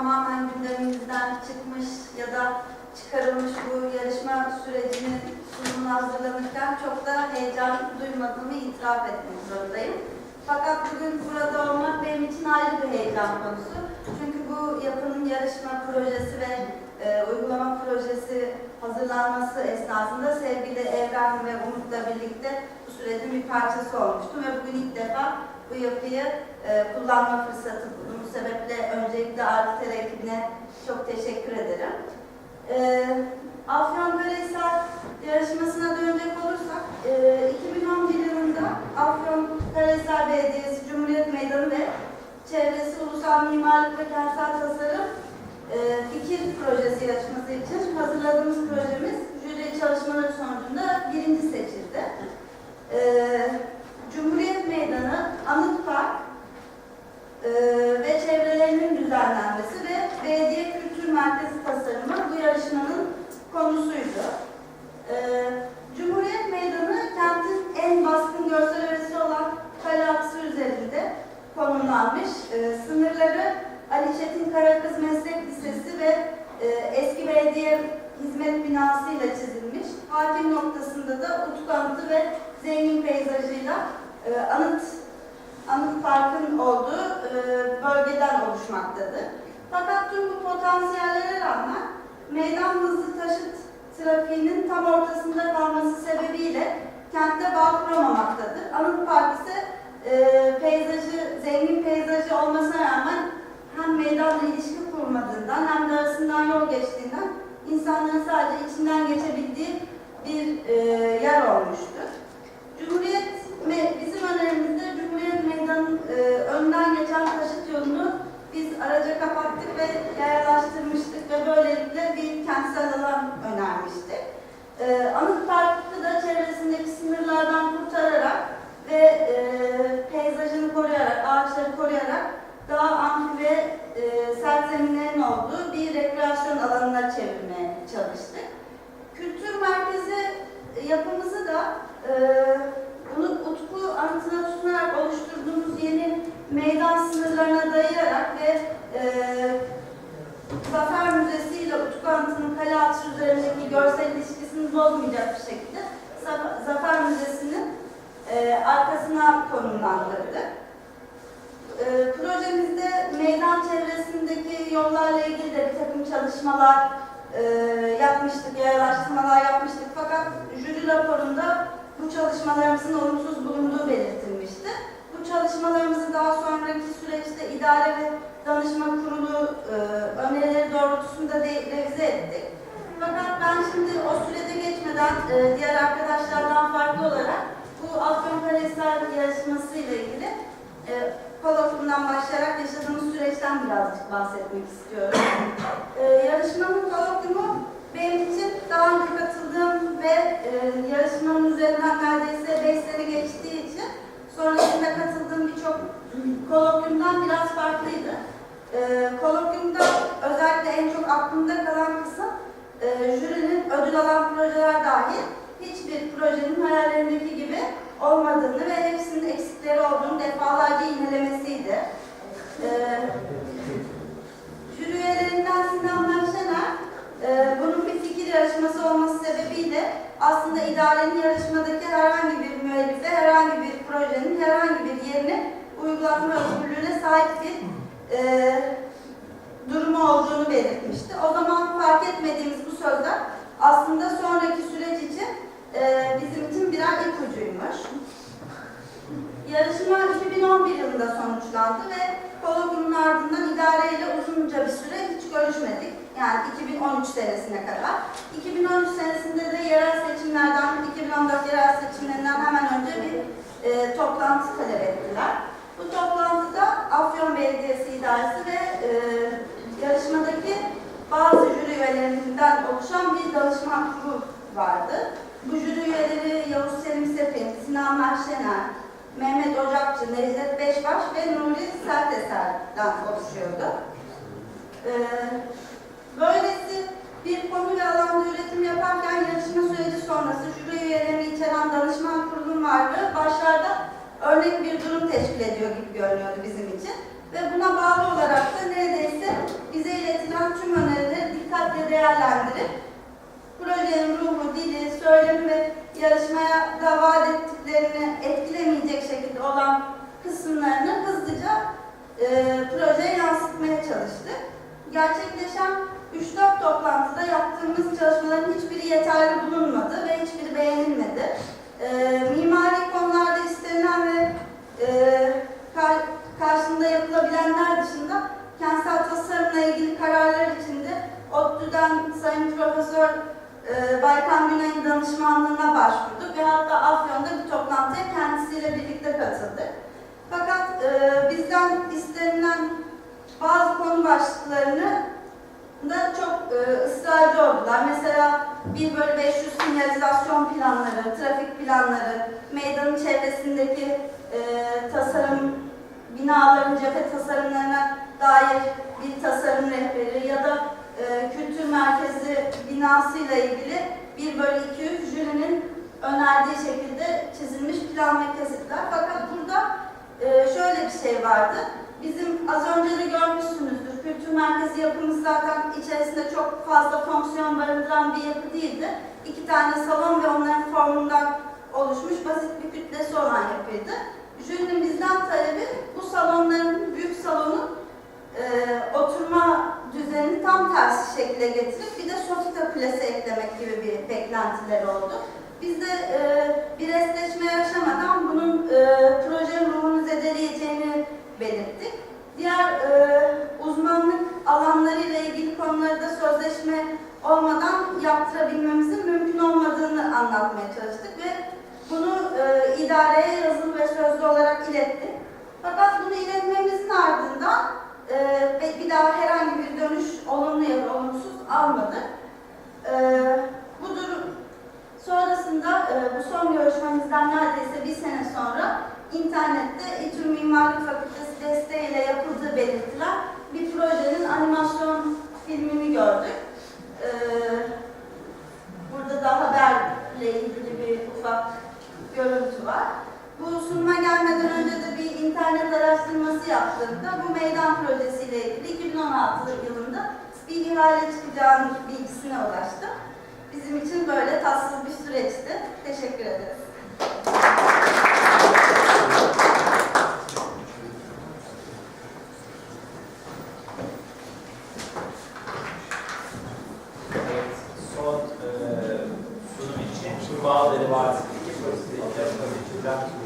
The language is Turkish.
tamamen gündemimizden çıkmış ya da çıkarılmış bu yarışma sürecinin sunumuna hazırlanırken çok da heyecan duymadığımı itiraf etmek zorundayım. Fakat bugün burada olmak benim için ayrı bir heyecan konusu. Çünkü bu yapının yarışma projesi ve e, uygulama projesi hazırlanması esnasında sevgili Evren ve Umut'la birlikte bu sürecin bir parçası olmuştum ve bugün ilk defa bu yapıyı e, kullanma fırsatı. Sebeple öncelikle Arter ekibine çok teşekkür ederim. E, Afyonkarahisar yarışmasına dönecek olursak, e, 2011 yılında Afyonkarahisar Belediyesi Cumhuriyet Meydanı ve Çevresi Ulusal Mimarlık ve Kentsel Tasarım e, fikir projesi yarışması için hazırladığımız projemiz jüri çalışmaları sonucunda birinci seçildi. E, Cumhuriyet Meydanı, Anıt Park e, ve çevrelerinin düzenlenmesi ve Belediye Kültür Merkezi tasarımı bu yarışmanın konusuydu. E, Cumhuriyet Meydanı kentin en baskın görsel öğesi olan Kale Aksı üzerinde konumlanmış. E, sınırları Ali Çetin Karakız Meslek Lisesi ve e, eski belediye hizmet binası ile çizilmiş. Hakim noktasında da Utku Anıtı ve zengin peyzajıyla e, anıt anıt parkın olduğu e, bölgeden oluşmaktadır. Fakat tüm bu potansiyellere rağmen meydan hızlı taşıt trafiğinin tam ortasında kalması sebebiyle araca kapattık ve yayalaştırmıştık ve böylelikle bir kentsel alan önermiştik. E, Anıt Park'ı da çevresindeki sınırlardan kurtararak ve e, peyzajını koruyarak, ağaçları koruyarak daha amfi ve e, sert zeminlerin olduğu bir rekreasyon alanına çevirmeye çalıştık. Kültür merkezi yapımızı da e, bunu Utku anıtına tutunarak oluşturduğumuz yeni meydan sınırlarına dayayarak ve e, Zafer Müzesi ile Utku Anıtı'nın kale atışı üzerindeki görsel ilişkisini bozmayacak bir şekilde Zafer- Müzesi'nin e, arkasına konumlandırdık. E, projemizde meydan çevresindeki yollarla ilgili de bir takım çalışmalar e, yapmıştık, yayalaştırmalar yapmıştık. Fakat jüri raporunda bu çalışmalarımızın olumsuz bulunduğu belirtilmişti. Bu çalışmalarımızı daha sonraki süreçte idare ve danışma kurulu e, önerileri doğrultusunda de, revize ettik. Fakat ben şimdi o sürede geçmeden e, diğer arkadaşlardan farklı olarak bu Afyonkarahisar yarışması ile ilgili e, kolokviyumdan başlayarak yaşadığımız süreçten birazcık bahsetmek istiyorum. E, yarışmanın kolokviyumu benim için daha önce katıldığım ve e, yarışmanın üzerinden neredeyse 5 sene geçtiği için sonrasında katıldığım birçok kolokviyumdan biraz farklıydı. E, kolokviyumda özellikle en çok aklımda kalan kısım e, jürinin ödül alan projeler dahil hiçbir projenin hayallerindeki gibi olmadığını ve hepsinin eksikleri olduğunu defalarca iğnelemesiydi. E, jüri üyelerinden Sinan Merşener, e, bunun bir fikir yarışması olması sebebiyle aslında idarenin yarışmadaki herhangi bir müellife, herhangi bir projenin herhangi bir yerini uygulatma özgürlüğüne sahip bir e, durumu olduğunu belirtmişti. O zaman fark etmediğimiz sözler aslında sonraki süreç için e, bizim için birer ipucuymuş. Yarışma 2011 yılında sonuçlandı ve Kologun'un ardından idareyle uzunca bir süre hiç görüşmedik. Yani 2013 senesine kadar. 2013 senesinde de yerel seçimlerden, 2014 yerel seçimlerinden hemen önce bir e, toplantı talep ettiler. Bu toplantıda Afyon Belediyesi İdaresi ve e, yarışmadaki bazı jüri üyelerinden oluşan bir danışman kurulu vardı. Bu jüri üyeleri Yavuz Selim Sepin, Sinan Merşener, Mehmet Ocakçı, Necdet Beşbaş ve Nuri Serteser'den oluşuyordu. Ee, böylesi bir konu ve alanda üretim yaparken yarışma süreci sonrası jüri üyelerini içeren danışman kurulunun varlığı başlarda örnek bir durum teşkil ediyor gibi görünüyordu bizim için. Ve buna bağlı olarak da neredeyse bize değerlendirip projenin ruhu, dili, söylemi ve yarışmaya da vaat ettiklerini etkilemeyecek şekilde olan kısımlarını hızlıca e, projeye yansıtmaya çalıştık. Gerçekleşen 3-4 toplantıda yaptığımız çalışmaların hiçbiri yeterli bulunmadı ve hiçbiri beğenilmedi. E, mimari konularda istenilen ve e, kar- karşında yapılabilenler dışında kentsel tasarımla ilgili kararlar içinde ODTÜ'den Sayın Profesör e, Baykan Güney'in danışmanlığına başvurduk ve hatta Afyon'da bir toplantıya kendisiyle birlikte katıldık. Fakat e, bizden istenilen bazı konu başlıklarını da çok e, ısrarcı oldular. Mesela 1 bölü 500 sinyalizasyon planları, trafik planları, meydanın çevresindeki e, tasarım, binaların cephe tasarımlarına dair bir tasarım rehberi ya da e, kültür merkezi binasıyla ilgili 1 bölü 200 jürinin önerdiği şekilde çizilmiş plan ve kesitler. Fakat burada e, şöyle bir şey vardı. Bizim az önce de görmüşsünüzdür. Kültür merkezi yapımız zaten içerisinde çok fazla fonksiyon barındıran bir yapı değildi. İki tane salon ve onların formundan oluşmuş basit bir kütlesi olan yapıydı. Jürinin bizden talebi bu salonların, büyük salonun e, oturma düzenini tam tersi şekilde getirip bir de sofita kulesi eklemek gibi bir beklentileri oldu. Biz de e, bir esneşme yaşamadan bunun e, projenin ruhunu zedeleyeceğini belirttik. Diğer e, uzmanlık alanlarıyla ilgili konuları da sözleşme olmadan yaptırabilmemizin mümkün olmadığını anlatmaya çalıştık ve bunu e, idareye yazılı ve sözlü olarak ilettik. Fakat bunu iletmemizin ardından e, ve bir daha herhangi bir dönüş olumlu ya da olumsuz almadık. E, bu durum sonrasında e, bu son görüşmemizden neredeyse bir sene sonra internette İTÜ Mimarlık Fakültesi desteğiyle yapıldığı belirtilen bir projenin animasyon filmini gördük. E, burada da haberle ilgili bir ufak görüntü var. Bu sunuma gelmeden önce de bir internet araştırması yaptığımda bu meydan projesiyle ilgili 2016 yılında bir ihale çıkacağının bilgisine ulaştım. Bizim için böyle tatsız bir süreçti. Teşekkür ederiz. Son sunum için Bağları Vadisi'ndeki pozitif yarışma seçilen insanlar